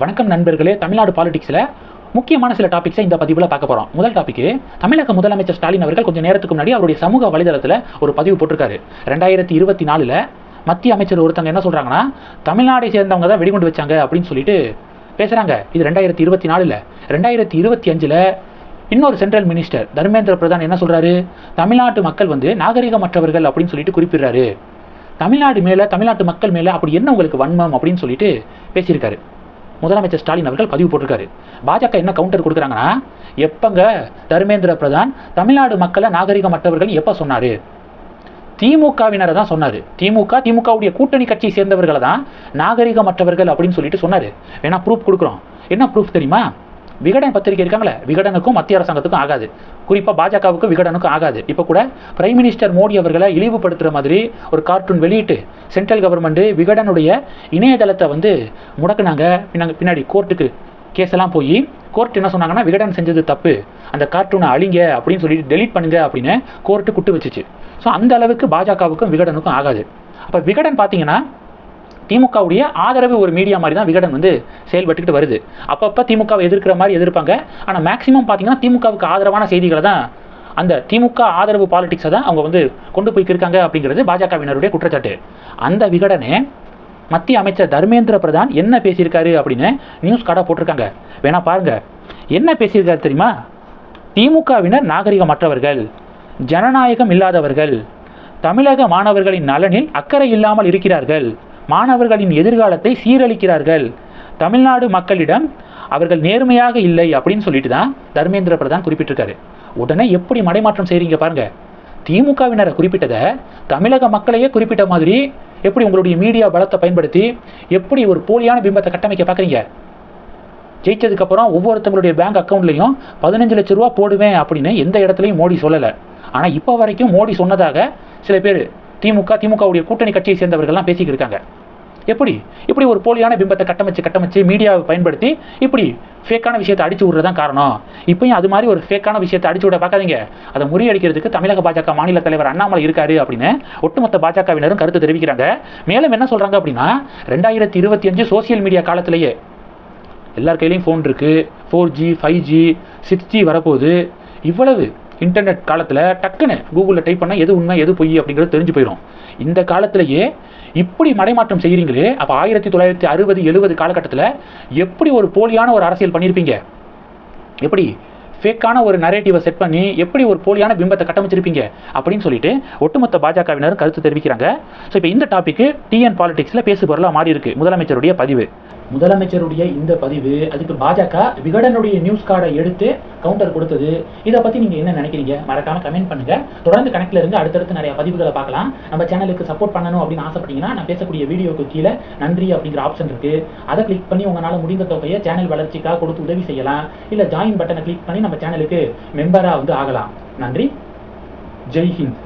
வணக்கம் நண்பர்களே தமிழ்நாடு பாலிடிக்ஸில் முக்கியமான சில டாபிக்ஸை இந்த பதிவில் பார்க்க போகிறோம் முதல் டாபிக் தமிழக முதலமைச்சர் ஸ்டாலின் அவர்கள் கொஞ்சம் நேரத்துக்கு முன்னாடி அவருடைய சமூக வலைதளத்தில் ஒரு பதிவு போட்டிருக்காரு. ரெண்டாயிரத்தி இருபத்தி நாலில் மத்திய அமைச்சர் ஒருத்தங்க என்ன சொல்கிறாங்கன்னா தமிழ்நாடை சேர்ந்தவங்க தான் வெடிகுண்டு வச்சாங்க அப்படின்னு சொல்லிட்டு பேசுகிறாங்க இது ரெண்டாயிரத்தி இருபத்தி நாலில். ரெண்டாயிரத்தி இருபத்தி அஞ்சில் இன்னொரு சென்ட்ரல் மினிஸ்டர் தர்மேந்திர பிரதான் என்ன சொல்கிறாரு தமிழ்நாட்டு மக்கள் வந்து நாகரிகமற்றவர்கள் அப்படின்னு சொல்லிட்டு குறிப்பிடுறாரு. தமிழ்நாடு மேலே தமிழ்நாட்டு மக்கள் மேலே அப்படி என்ன உங்களுக்கு வன்மம் அப்படின்னு சொல்லிட்டு பேசியிருக்காரு. முதலமைச்சர் ஸ்டாலின் அவர்கள் பதிவு போட்டிருக்காரு. பாஜக என்ன கவுண்டர் கொடுக்குறாங்கன்னா எப்பங்க தர்மேந்திர பிரதான் தமிழ்நாடு மக்களை நாகரிகமற்றவர்கள் எப்போ சொன்னார்? திமுகவினரை தான் சொன்னார். திமுக திமுகவுடைய கூட்டணி கட்சியை சேர்ந்தவர்களை தான் நாகரிகமற்றவர்கள் அப்படின்னு சொல்லிட்டு சொன்னார். வேணா ப்ரூஃப் கொடுக்குறோம். என்ன ப்ரூஃப் தெரியுமா? விகடன் பத்திரிகை இருக்காங்களே விகடனுக்கும் மத்திய அரசாங்கத்துக்கும் ஆகாது. குறிப்பாக பாஜகவுக்கும் விகடனுக்கும் ஆகாது. இப்போ கூட பிரைம் மினிஸ்டர் மோடி அவர்களை இழிவுபடுத்துகிற மாதிரி ஒரு கார்ட்டூன் வெளியிட்டு சென்ட்ரல் கவர்மெண்ட்டு விகடனுடைய இணையதளத்தை வந்து முடக்குனாங்க. பின்னாங்க பின்னாடி கோர்ட்டுக்கு கேஸெல்லாம் போய் கோர்ட் என்ன சொன்னாங்கன்னா விகடன் செஞ்சது தப்பு. அந்த கார்ட்டூனை அழிங்க அப்படின்னு சொல்லிட்டு டெலீட் பண்ணுங்க அப்படின்னு கோர்ட்டு குட்டு வச்சுச்சு. ஸோ அந்த அளவுக்கு பாஜகவுக்கும் விகடனுக்கும் ஆகாது. அப்போ விகடன் பார்த்தீங்கன்னா திமுகவுடைய ஆதரவு ஒரு மீடியா மாதிரி தான் விகடன் வந்து செயல்பட்டுக்கிட்டு வருது. அப்பப்போ திமுகவை எதிர்க்கிற மாதிரி எதிர்ப்பாங்க. ஆனால் மேக்ஸிமம் பார்த்தீங்கன்னா திமுகவுக்கு ஆதரவான செய்திகளை தான் அந்த திமுக ஆதரவு பாலிடிக்ஸை தான் அவங்க வந்து கொண்டு போய்க்கிருக்காங்க அப்படிங்கிறது பாஜகவினருடைய குற்றச்சாட்டு. அந்த விகடனே மத்திய அமைச்சர் தர்மேந்திர பிரதான் என்ன பேசியிருக்காரு அப்படின்னு நியூஸ் கார்டாக போட்டிருக்காங்க. வேணா பாருங்க. என்ன பேசியிருக்காரு தெரியுமா? திமுகவினர் நாகரிகமற்றவர்கள் ஜனநாயகம் இல்லாதவர்கள் தமிழக மாணவர்களின் நலனில் அக்கறை இல்லாமல் இருக்கிறார்கள். மாணவர்களின் எதிர்காலத்தை சீரழிக்கிறார்கள். தமிழ்நாடு மக்களிடம் அவர்கள் நேர்மையாக இல்லை அப்படின்னு சொல்லிட்டு தான் தர்மேந்திர பிரதான் குறிப்பிட்டிருக்காரு. உடனே எப்படி மடைமாற்றம் செய்கிறீங்க பாருங்க. திமுகவினரை குறிப்பிட்டதை தமிழக மக்களையே குறிப்பிட்ட மாதிரி எப்படி உங்களுடைய மீடியா பலத்தை பயன்படுத்தி எப்படி ஒரு போலியான பிம்பத்தை கட்டமைக்க பார்க்குறீங்க? ஜெயிச்சதுக்கப்புறம் ஒவ்வொருத்தவங்களுடைய பேங்க் அக்கௌண்ட்லையும் பதினஞ்சு லட்ச ரூபா போடுவேன் அப்படின்னு எந்த இடத்துலையும் மோடி சொல்லலை. ஆனால் இப்போ வரைக்கும் மோடி சொன்னதாக சில பேர் திமுக திமுகவுடைய கூட்டணி கட்சியை சேர்ந்தவர்கள்லாம் பேசிக்கிட்டு இருக்காங்க எப்படி? இப்படி ஒரு போலியான பிம்பத்தை கட்டமைச்சு கட்டமைச்சு மீடியாவை பயன்படுத்தி இப்படி ஃபேக்கான விஷயத்தை அடிச்சு விடுறதான் காரணம். இப்பயும் அது மாதிரி ஒரு ஃபேக்கான விஷயத்தை அடிச்சு விட பார்க்காதீங்க. அதை முறியடிக்கிறதுக்கு தமிழக பாஜக மாநில தலைவர் அண்ணாமலை இருக்காரு அப்படின்னு ஒட்டுமொத்த பாஜகவினரும் கருத்து தெரிவிக்கிறாங்க. மேலும் என்ன சொல்றாங்க அப்படின்னா ரெண்டாயிரத்தி இருபத்தி அஞ்சு சோசியல் மீடியா காலத்திலேயே எல்லார் கையிலையும் ஃபோன் இருக்குது four G five G six G வரப்போகுது. இவ்வளவு இன்டர்நெட் காலத்தில் டக்குன்னு கூகுளில் டைப் பண்ணால் எது உண்மை எது பொய் அப்படிங்கிறது தெரிஞ்சு போயிடும் இந்த காலத்திலேயே இப்படி மடைமாற்றம் செய்கிறீங்களே அப்போ ஆயிரத்தி தொள்ளாயிரத்தி அறுபது எழுபது காலகட்டத்தில் எப்படி ஒரு போலியான ஒரு அரசியல் பண்ணியிருப்பீங்க எப்படி ஃபேக்கான ஒரு நரேட்டிவை செட் பண்ணி எப்படி ஒரு போலியான பிம்பத்தை கட்டமைச்சிருப்பீங்க? அப்படின்னு சொல்லிட்டு ஒட்டுமொத்த பாஜகவினர் கருத்து தெரிவிக்கிறாங்க. ஸோ இப்போ இந்த டாபிக் டிஎன் பாலிடிக்ஸில் பேசு பொருளாக மாறி இருக்கு முதலமைச்சருடைய பதிவு. முதலமைச்சருடைய இந்த பதிவு அதுக்கு பாஜக விகடனுடைய நியூஸ் கார்டை எடுத்து கவுண்டர் கொடுத்தது. இதை பற்றி நீங்கள் என்ன நினைக்கிறீங்க? மறக்காம கமெண்ட் பண்ணுங்க. தொடர்ந்து கணக்கில் இருந்து அடுத்தடுத்து நிறைய பதிவுகளை பார்க்கலாம். நம்ம சேனலுக்கு சப்போர்ட் பண்ணணும் அப்படின்னு ஆசைப்பட்டீங்கன்னா நான் பேசக்கூடிய வீடியோக்கு கீழே நன்றி அப்படிங்கிற ஆப்ஷன் இருக்கு. அதை கிளிக் பண்ணி உங்களால் முடிந்த தொகையை சேனல் வளர்ச்சிக்காக கொடுத்து உதவி செய்யலாம். இல்லை ஜாயின் பட்டனை கிளிக் பண்ணி நம்ம சேனலுக்கு மெம்பராக வந்து ஆகலாம். நன்றி. ஜெய் ஹிந்த்.